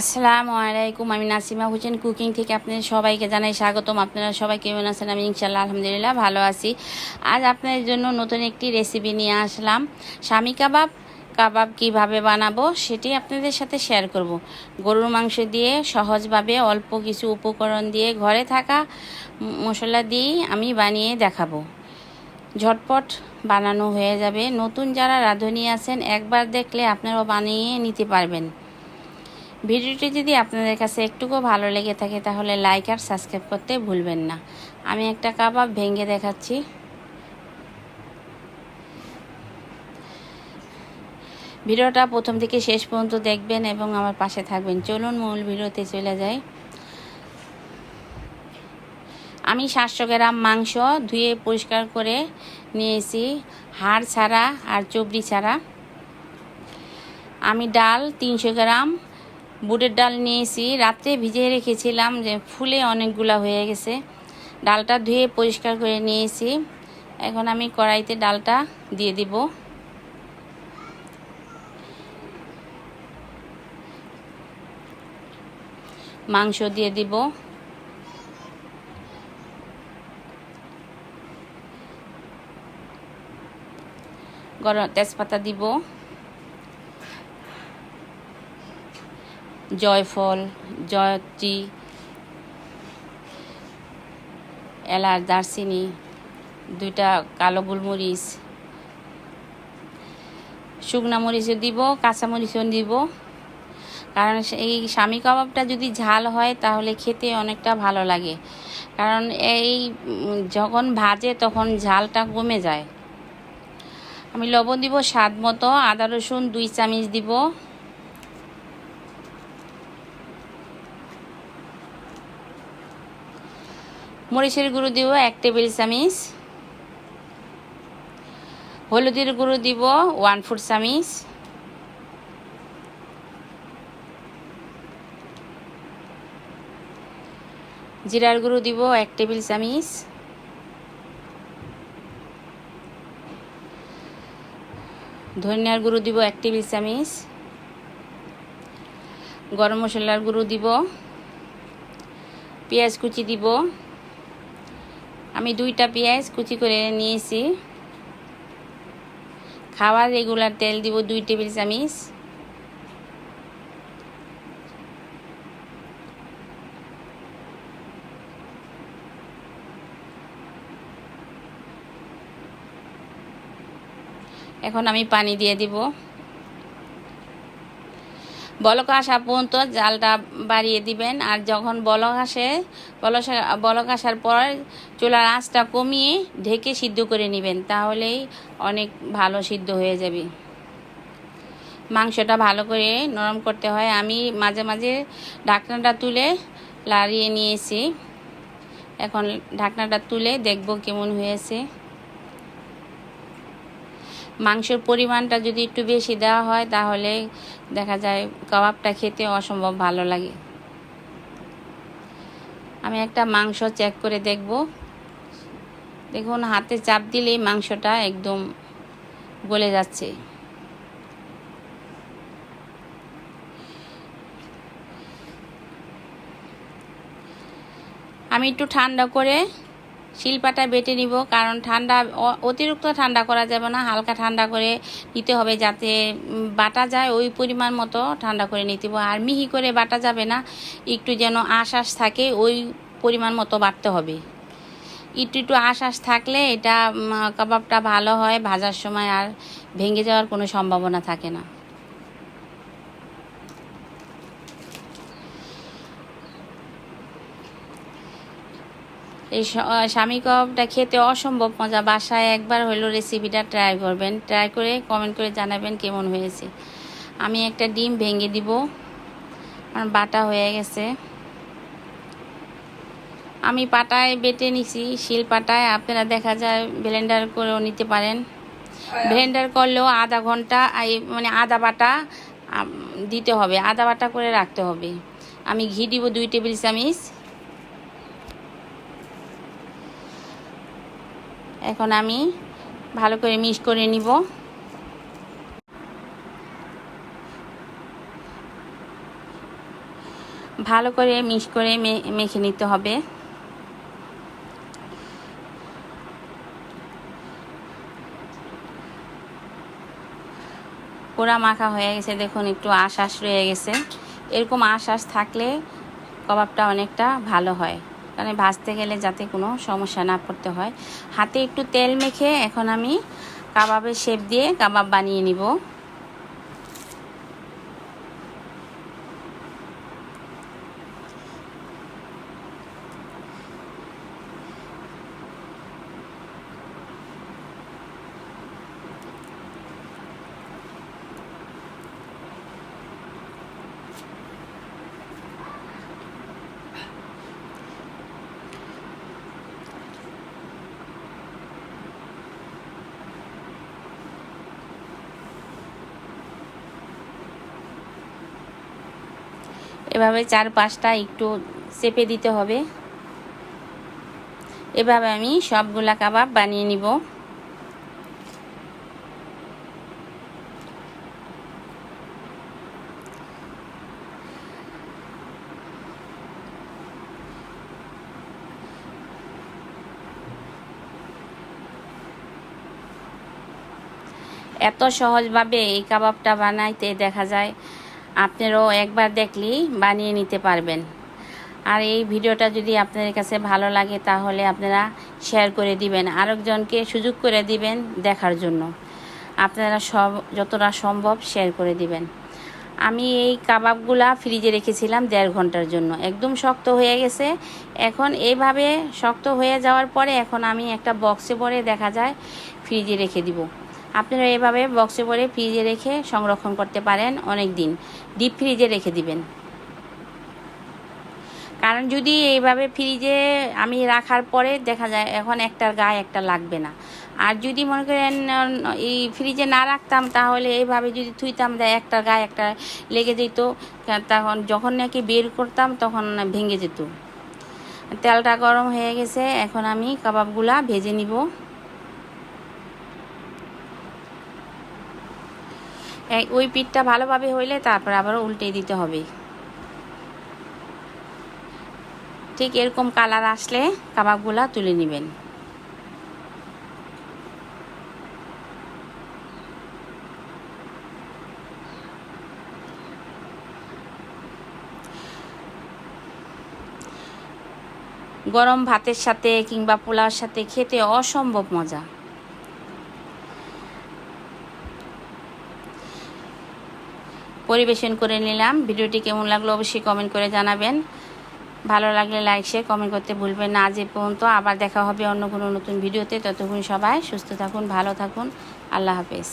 আসসালামু আলাইকুম, আমি নাসিমা হোসেন কুকিং থেকে আপনাদের সবাইকে জানাই স্বাগতম। আপনারা সবাই কেমন আছেন? আমি ইনশাল্লাহ আলহামদুলিল্লাহ ভালো আছি। আজ আপনাদের জন্য নতুন একটি রেসিপি নিয়ে আসলাম। স্বামী কাবাব কাবাব কীভাবে বানাবো সেটি আপনাদের সাথে শেয়ার করব। গরুর মাংস দিয়ে সহজভাবে অল্প কিছু উপকরণ দিয়ে ঘরে থাকা মশলা দিয়েই আমি বানিয়ে দেখাবো। ঝটপট বানানো হয়ে যাবে। নতুন যারা রাঁধুনি আছেন, একবার দেখলে আপনারাও বানিয়ে নিতে পারবেন। ভিডিওটি যদি আপনাদের কাছে একটুকু ভালো লেগে থাকে, তাহলে লাইক আর সাবস্ক্রাইব করতে ভুলবেন না। আমি একটা কাবাব ভেঙে দেখাচ্ছি। ভিডিওটা প্রথম থেকে শেষ পর্যন্ত দেখবেন এবং আমার পাশে থাকবেন। চলুন, মূল ভিডিওতে চলে যাই। আমি সাতশো গ্রাম মাংস ধুয়ে পরিষ্কার করে নিয়েছি, হাড় ছাড়া আর চবড়ি ছাড়া। আমি ডাল তিনশো গ্রাম বুটের ডাল নিয়েছি। রাত্রে ভিজিয়ে রেখেছিলাম যে ফুলে অনেকগুলা হয়ে গেছে। ডালটা ধুয়ে পরিষ্কার করে নিয়েছি। এখন আমি কড়াইতে ডালটা দিয়ে দিব। মাংস দিয়ে দিব। গরম তেজপাতা দিব। জয়ফল জয়ত্রী এলাচ দারচিনি, দুইটা কালো গোলমরিচ, শুকনা মরিচও দিব, কাঁচা মরিচও দিব। কারণ এই স্বামী কাবাবটা যদি ঝাল হয়, তাহলে খেতে অনেকটা ভালো লাগে। কারণ এই যখন ভাজে, তখন ঝালটা কমে যায়। আমি লবণ দিব স্বাদ মতো, আদা রসুন দুই চামচ দিব। মরিচের গুঁড়ো দিব এক টেবিল চামিচ। হলুদের গুঁড়ো দিব ওয়ান ফোর চামিচ। জিরার গুঁড়ো দিব এক টেবিল চামিচ। ধনিয়ার গুঁড়ো দিব এক টেবিল চামিচ। গরম মশলার গুঁড়ো দিব। পেঁয়াজ কুচি দিব। আমি দুইটা পেঁয়াজ কুচি করে নিয়েছি। খাওয়ার রেগুলার তেল দিব দুই টেবিল চামচ। এখন আমি পানি দিয়ে দিব। বলক আসা পর্যন্ত জালটা বাড়িয়ে দিবেন। আর যখন বলক আসে, বলক আসার পর চুলার আঁচটা কমিয়ে ঢেকে সিদ্ধ করে নেবেন, তাহলেই অনেক ভালো সিদ্ধ হয়ে যাবে। মাংসটা ভালো করে নরম করতে হয়। আমি মাঝে মাঝে ঢাকনাটা তুলে লাড়িয়ে নিয়েছি। এখন ঢাকনাটা তুলে দেখব কেমন হয়েছে। মাংসের পরিমাণটা যদি একটু বেশি দেওয়া হয়, তাহলে দেখা যায় কাবাবটা খেতে অসম্ভব ভালো লাগে। আমি একটা মাংস চেক করে দেখব। দেখুন, হাতে চাপ দিলেই মাংসটা একদম গলে যাচ্ছে। আমি একটু ঠান্ডা করে শিলপাটা বেটে নিব, কারণ ঠান্ডা অতিরিক্ত ঠান্ডা করা যাবে না, হালকা ঠান্ডা করে নিতে হবে যাতে বাটা যায় ওই পরিমাণ মতো ঠান্ডা করে নিতে আর মিহি করে বাটা যাবে না, একটু যেন আশ আশ থাকে, ওই পরিমাণ মতো বাটতে হবে। একটু একটু আশ আশ থাকলে এটা কাবাবটা ভালো হয়, ভাজার সময় আর ভেঙে যাওয়ার কোনো সম্ভাবনা থাকে না। এই স্বামী কাবাবটা খেতে অসম্ভব মজা। বাসায় একবার হলো রেসিপিটা ট্রাই করবেন। ট্রাই করে কমেন্ট করে জানাবেন কেমন হয়েছে। আমি একটা ডিম ভেঙে দিব। আমার বাটা হয়ে গেছে। আমি পাটায় বেটে নিছি, শিল পাটায়। আপনারা দেখা যায় ব্লেন্ডার করেও নিতে পারেন। ব্লেন্ডার করলেও আধা ঘণ্টা মানে আদা বাটা দিতে হবে। আদা বাটা করে রাখতে হবে। আমি ঘি দিব দুই টেবিল চামচ। এখন আমি ভালো করে মিক্স করে নিব। ভালো করে মিক্স করে মেখে নিতে হবে। পোড়া মাখা হয়ে গেছে, দেখুন একটু আশ আশ রয়ে গেছে। এরকম আশ আশ থাকলে কবাবটা অনেকটা ভালো হয়। কারণ ভাজতে গেলে যাতে কোনো সমস্যা না পড়তে হয়। হাতে একটু তেল মেখে এখন আমি কাবাবের শেপ দিয়ে কাবাব বানিয়ে নিব। এভাবে চার পাঁচটা একটু চেপে দিতে হবে। এভাবে আমি সবগুলা কাবাব বানিয়ে নিব। এত সহজভাবে এই কাবাবটা বানাইতে দেখা যায় আপনারাও একবার দেখলেই বানিয়ে নিতে পারবেন। আর এই ভিডিওটা যদি আপনাদের কাছে ভালো লাগে, তাহলে আপনারা শেয়ার করে দিবেন, আরেকজনকে সুযোগ করে দিবেন দেখার জন্য। আপনারা সব, যতটা সম্ভব শেয়ার করে দিবেন। আমি এই কাবাবগুলা ফ্রিজে রেখেছিলাম দেড় ঘণ্টার জন্য। একদম শক্ত হয়ে গেছে। এখন এইভাবে শক্ত হয়ে যাওয়ার পরে এখন আমি একটা বক্সে ভরে দেখা যায় ফ্রিজে রেখে দিব। আপনারা এভাবে বক্সে ভরে ফ্রিজে রেখে সংরক্ষণ করতে পারেন অনেক দিন। ডিপ ফ্রিজে রেখে দিবেন। কারণ যদি এইভাবে ফ্রিজে আমি রাখার পরে দেখা যায় এখন একটার গায়ে একটা লাগবে না। আর যদি মনে করেন এই ফ্রিজে না রাখতাম তাহলে এইভাবে যদি থুইতাম দেয় একটার গায়ে একটা লেগে যেত, তখন যখন নাকি বের করতাম তখন ভেঙে যেত। তেলটা গরম হয়ে গেছে, এখন আমি কাবাবগুলা ভেজে নিব এই- ওই পিঠটা ভালোভাবে হইলে তারপর আবার উল্টে দিতে হবে। ঠিক এরকম কালার আসলে কাবাবগুলা তুলে নেবেন। গরম ভাতের সাথে কিংবা পোলাওর সাথে খেতে অসম্ভব মজা। পরিবেশন করে নিলাম। ভিডিওটি কেমন লাগল অবশ্যই কমেন্ট করে জানাবেন। ভালো লাগলে লাইক শেয়ার কমেন্ট করতে ভুলবেন না। যে পর্যন্ত আবার দেখা হবে অন্য কোনো নতুন ভিডিওতে। ততক্ষণ সবাই সুস্থ থাকুন, ভালো থাকুন। আল্লাহ হাফেজ।